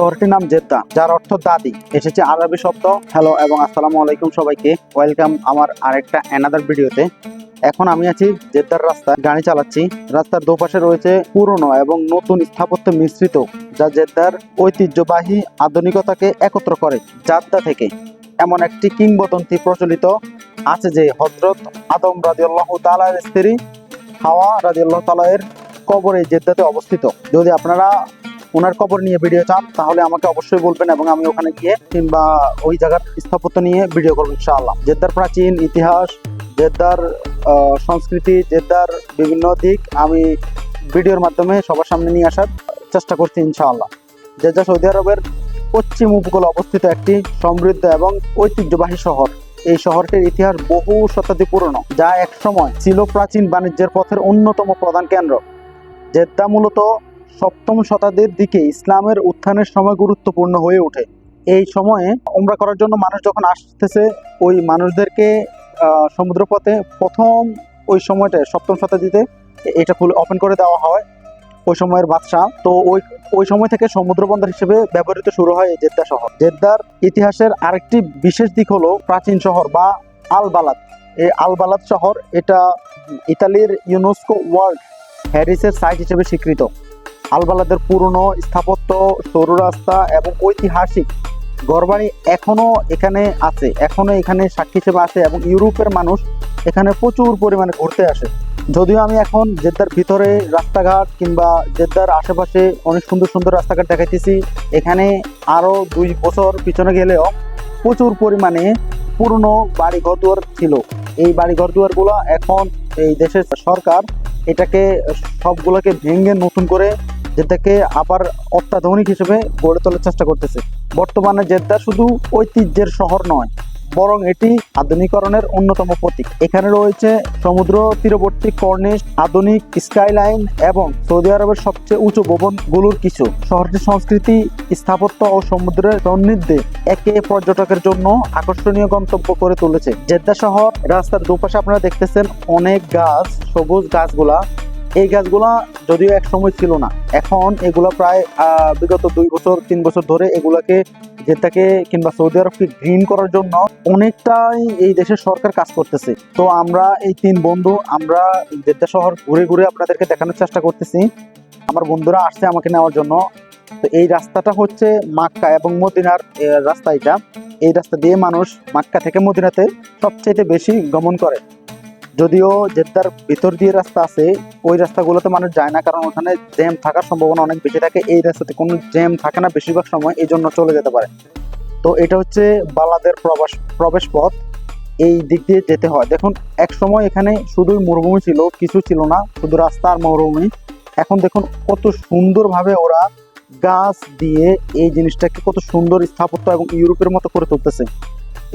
শহরটির নাম জেদ্দা, যার অর্থ দাদি। এসেছে আরবি শব্দ হ্যালো এবং আসসালামু আলাইকুম সবাইকে। ওয়েলকাম আমার আরেকটা অ্যানাদার ভিডিওতে এখন আমি আছি জেদ্দার রাস্তায়, গাড়ি চালাচ্ছি। রাস্তার দুপাশে রয়েছে পুরনো এবং নতুন স্থাপত্য মিশ্রিত, যা জেদ্দার ঐতিহ্যবাহী আধুনিকতাকে একত্র করে জাদ্দা থেকে। এমন একটি কিংবদন্তি প্রচলিত আছে যে হজরত আদম রাজিউল্লাহ তালার স্ত্রী হাওয়া রাজিউল্লাহ তালায়ের কবর জেদ্দাতে অবস্থিত। যদি আপনারা ওনার কবর নিয়ে ভিডিও চান, তাহলে আমাকে অবশ্যই বলবেন এবং আমি ওখানে গিয়ে কিংবা ওই জায়গার স্থাপত্য নিয়ে ভিডিও করব ইনশাআল্লাহ। জেদ্দার প্রাচীন ইতিহাস, জেদ্দার সংস্কৃতি, জেদ্দার বিভিন্ন দিক আমি ভিডিওর মাধ্যমে সবার সামনে নিয়ে আসার চেষ্টা করছি ইনশাআল্লাহ। জেদ্দা সৌদি আরবের পশ্চিম উপকূলে অবস্থিত একটি সমৃদ্ধ এবং ঐতিহ্যবাহী শহর। এই শহরটির ইতিহাস বহু শতাব্দী পুরনো, যা একসময় ছিল প্রাচীন বাণিজ্যের পথের অন্যতম প্রধান কেন্দ্র। জেদ্দা মূলত সপ্তম শতাব্দীর দিকে ইসলামের উত্থানের সময় গুরুত্বপূর্ণ হয়ে ওঠে। এই সময়ে ওমরা করার জন্য মানুষ যখন আসতেছে, ওই মানুষদেরকে সমুদ্রপথে প্রথম ওই সময়টা, সপ্তম শতাব্দীতে এটা খুলে ওপেন করে দেওয়া হয়, ওই সময়ের বাদশাহ। তো ওই ওই সময় থেকে সমুদ্র বন্দর হিসেবে ব্যবহৃত শুরু হয় জেদ্দা শহর। জেদ্দার ইতিহাসের আরেকটি বিশেষ দিক হলো প্রাচীন শহর বা আল বালাদ এই আল বালাদ শহর এটা ইতালির ইউনেস্কো ওয়ার্ল্ড হ্যারিসের সাইট হিসেবে স্বীকৃত। আলবালাদের পুরনো স্থাপত্য, সরু রাস্তা এবং ঐতিহাসিক ঘরবাড়ি এখনও এখানে আছে, এখনও এখানে সাক্ষী হিসেবে আছে এবং ইউরোপের মানুষ এখানে প্রচুর পরিমাণে ঘুরতে আসে। যদিও আমি এখন জেদ্দার ভিতরে রাস্তাঘাট কিংবা জেদ্দার আশেপাশে অনেক সুন্দর সুন্দর রাস্তাঘাট দেখাইতেছি, এখানে আরও দুই বছর পিছনে গেলেও প্রচুর পরিমাণে পুরনো বাড়ি ঘর দুয়ার ছিল। এই বাড়ি ঘর দুয়ারগুলো এখন এই দেশের সরকার এটাকে সবগুলোকে ভেঙে নতুন করে যেটাকে আবার অত্যাধুনিক হিসেবে গড়ে তোলার চেষ্টা করতেছে। বর্তমানে জেদ্দা শুধু ঐতিহ্যের শহর নয়, বরং এটি আধুনিকরণের অন্যতম প্রতীক। এখানে রয়েছে সমুদ্র তীরবর্তী কর্নিশ, আধুনিক স্কাইলাইন এবং সৌদি আরবের সবচেয়ে উঁচু ভবনগুলোর কিছু। শহরটির সংস্কৃতি, স্থাপত্য ও সমুদ্রের সান্নিধ্যে একে পর্যটকের জন্য আকর্ষণীয় গন্তব্য করে তুলেছে। জেদ্দা শহর রাস্তার দুপাশে আপনারা দেখতেছেন অনেক গাছ, সবুজ গাছগুলা। এই গাছগুলা যদিও এক সময় ছিল না, এখন এগুলা প্রায় বিগত দুই বছর, তিন বছর ধরে এগুলাকে জেদ্দাকে কিংবা সৌদি আরবকে গ্রিন করার জন্য অনেকটাই এই দেশের সরকার কাজ করতেছে। তো আমরা এই তিন বন্ধু, আমরা জেদ্দা শহর ঘুরে ঘুরে আপনাদেরকে দেখানোর চেষ্টা করতেছি। আমার বন্ধুরা আসছে আমাকে নেওয়ার জন্য। তো এই রাস্তাটা হচ্ছে মাক্কা এবং মদিনার রাস্তা এটা। এই রাস্তা দিয়ে মানুষ মাক্কা থেকে মদিনাতে সবচেয়ে বেশি গমন করে। যদিও জেদ্দার ভিতর দিয়ে রাস্তা আছে, ওই রাস্তাগুলোতে মানুষ যায় না, কারণ ওখানে জ্যাম থাকার সম্ভাবনা অনেক বেশি থাকে। এই রাস্তাতে কোনো জ্যাম থাকে না বেশিরভাগ সময় এই জন্য চলে যেতে পারে। তো এটা হচ্ছে বালাদের প্রবেশ প্রবেশ পথ এই দিক দিয়ে যেতে হয়। দেখুন, এক সময় এখানে শুধুই মরুভূমি ছিল, কিছু ছিল না, শুধু রাস্তা আর মরুভূমি। এখন দেখুন, কত সুন্দরভাবে ওরা গাছ দিয়ে এই জিনিসটাকে কত সুন্দর স্থাপত্য এবং ইউরোপের মতো করে তুলতেছে।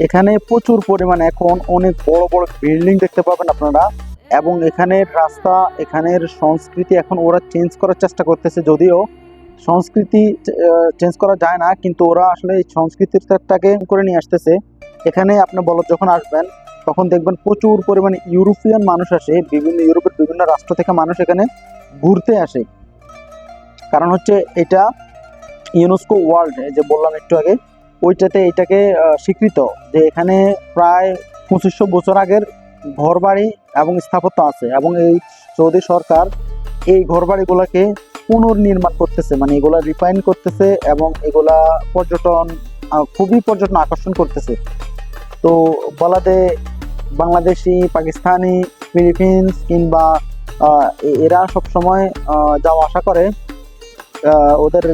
এখানে প্রচুর পরিমাণে এখন অনেক বড় বড় বিল্ডিং দেখতে পাবেন আপনারা। এবং এখানের রাস্তা, এখানের সংস্কৃতি এখন ওরা চেঞ্জ করার চেষ্টা করতেছে যদিও সংস্কৃতি চেঞ্জ করা যায় না, কিন্তু ওরা আসলে এই সংস্কৃতিটাকে করে নিয়ে আসতেছে। এখানে আপনি বল, যখন আসবেন, তখন দেখবেন প্রচুর পরিমাণে ইউরোপিয়ান মানুষ আসে, বিভিন্ন ইউরোপের বিভিন্ন রাষ্ট্র থেকে মানুষ এখানে ঘুরতে আসে। কারণ হচ্ছে এটা ইউনেস্কো ওয়ার্ল্ড যে বললাম একটু আগে ওইটাতে এটাকে স্বীকৃত যে এখানে প্রায় পঁচিশশো বছর আগের ঘরবাড়ি এবং স্থাপত্য আছে এবং এই সৌদি সরকার এই ঘরবাড়িগুলোকে পুনর্নির্মাণ করতেছে মানে এগুলা রিফাইন করতেছে এবং এগুলা পর্যটন খুবই পর্যটন আকর্ষণ করতেছে। তো বলাতে বাংলাদেশি, পাকিস্তানি, ফিলিপিন্স কিংবা এরা সব সময় যাওয়া আসা করে। ওদের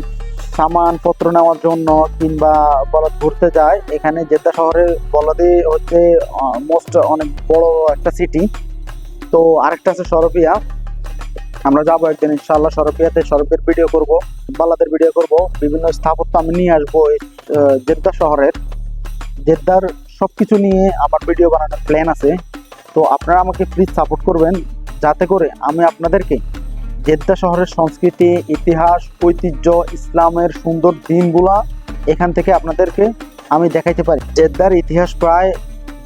সামান পত্র নেওয়ার জন্য কিংবা বলদ ঘুরতে যায়, এখানে জেদ্দা শহরে বলদে হচ্ছে মোস্ট অনেক বড় একটা সিটি তো আরেকটা আছে সরপিয়া। আমরা যাব একদিন ইনশাল্লাহ সরপিয়াতে সরপের ভিডিও করব, বালাদের ভিডিও করব, বিভিন্ন স্থাপত্য আমি নিয়ে আসব জেদ্দা শহরের। জেদ্দার সব কিছু নিয়ে আমার ভিডিও বানানোর প্ল্যান আছে। তো আপনারা আমাকে প্লিজ সাপোর্ট করবেন, যাতে করে আমি আপনাদেরকে জেদ্দা শহরের সংস্কৃতি, ইতিহাস, ঐতিহ্য, ইসলামের সুন্দর দিনগুলা এখান থেকে আপনাদেরকে আমি দেখাইতে পারি। জেদ্দার ইতিহাস প্রায়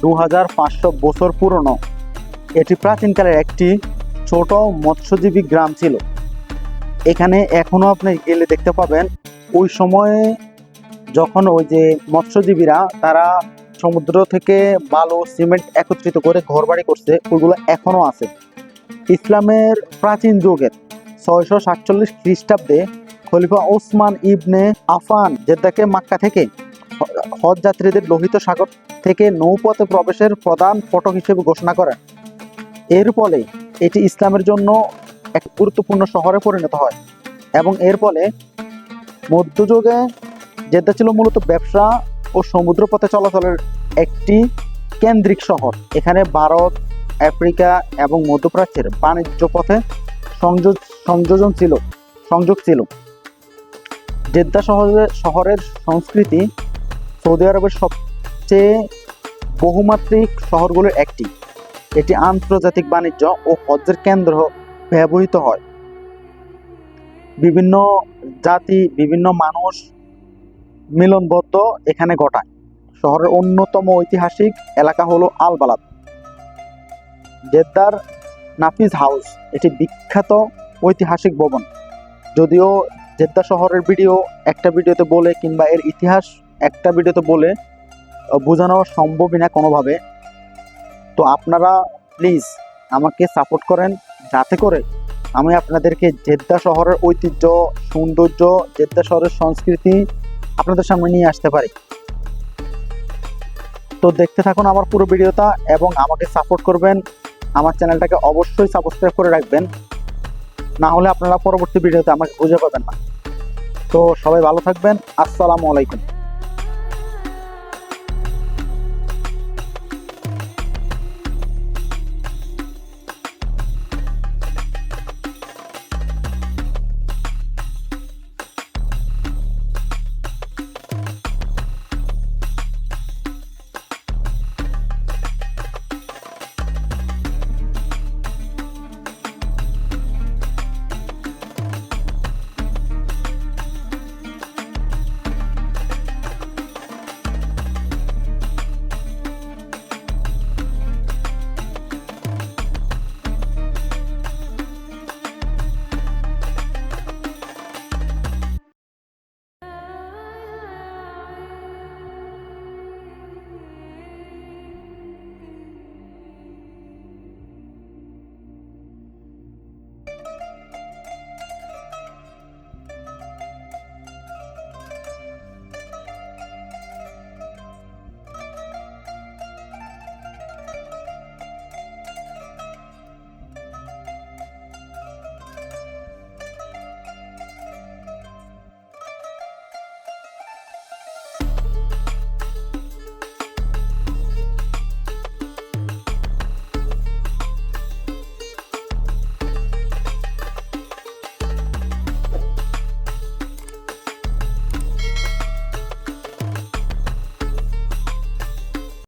দু হাজার পাঁচশো বছর পুরনো। এটি প্রাচীনকালের একটি ছোট মৎস্যজীবী গ্রাম ছিল। এখানে এখনও আপনি গেলে দেখতে পাবেন, ওই সময়ে যখন ওই যে মৎস্যজীবীরা তারা সমুদ্র থেকে বালু, সিমেন্ট একত্রিত করে ঘরবাড়ি করছে, ওইগুলো এখনও আছে। ইসলামের প্রাচীন যুগের ছয়শো সাতচল্লিশ খ্রিস্টাব্দে খলিফা ওসমান ইবনে আফান জেদ্দাকে মাক্কা থেকে হজ যাত্রীদের লোহিত সাগর থেকে নৌপথে প্রবেশের প্রধান ফটক হিসেবে ঘোষণা করেন। এর ফলে এটি ইসলামের জন্য এক গুরুত্বপূর্ণ শহরে পরিণত হয় এবং এর ফলে মধ্যযুগে জেদ্দা ছিল মূলত ব্যবসা ও সমুদ্রপথে চলাচলের একটি কেন্দ্রিক শহর। এখানে ভারত, আফ্রিকা এবং মধ্যপ্রাচ্যের বাণিজ্য পথে সংযোগ সংযোজন ছিল, সংযোগ ছিল। জেদ্দা শহরের শহরের সংস্কৃতি সৌদি আরবের সবচেয়ে বহুমাত্রিক শহরগুলোর একটি। এটি আন্তর্জাতিক বাণিজ্য ও হজ্জের কেন্দ্র ব্যবহৃত হয়। বিভিন্ন জাতি, বিভিন্ন মানুষ মিলনবদ্ধ এখানে ঘটায়। শহরের অন্যতম ঐতিহাসিক এলাকা হলো আলবালাদ। জেদ্দার নাফিজ হাউস, এটি বিখ্যাত ঐতিহাসিক ভবন। যদিও জেদ্দা শহরের ভিডিও একটা ভিডিওতে বলে কিংবা এর ইতিহাস একটা ভিডিওতে বলে বোঝানো সম্ভবই না কোনোভাবে। তো আপনারা প্লিজ আমাকে সাপোর্ট করেন যাতে করে আমি আপনাদেরকে জেদ্দা শহরের ঐতিহ্য, সৌন্দর্য, জেদ্দা শহরের সংস্কৃতি আপনাদের সামনে নিয়ে আসতে পারি। তো দেখতে থাকুন আমার পুরো ভিডিওটা এবং আমাকে সাপোর্ট করবেন। আমার চ্যানেলটাকে অবশ্যই সাবস্ক্রাইব করে রাখবেন। না হলে আপনারা পরবর্তী ভিডিওতে আমাকে খুঁজে পাবেন না। তো সবাই ভালো থাকবেন। আসসালামু আলাইকুম।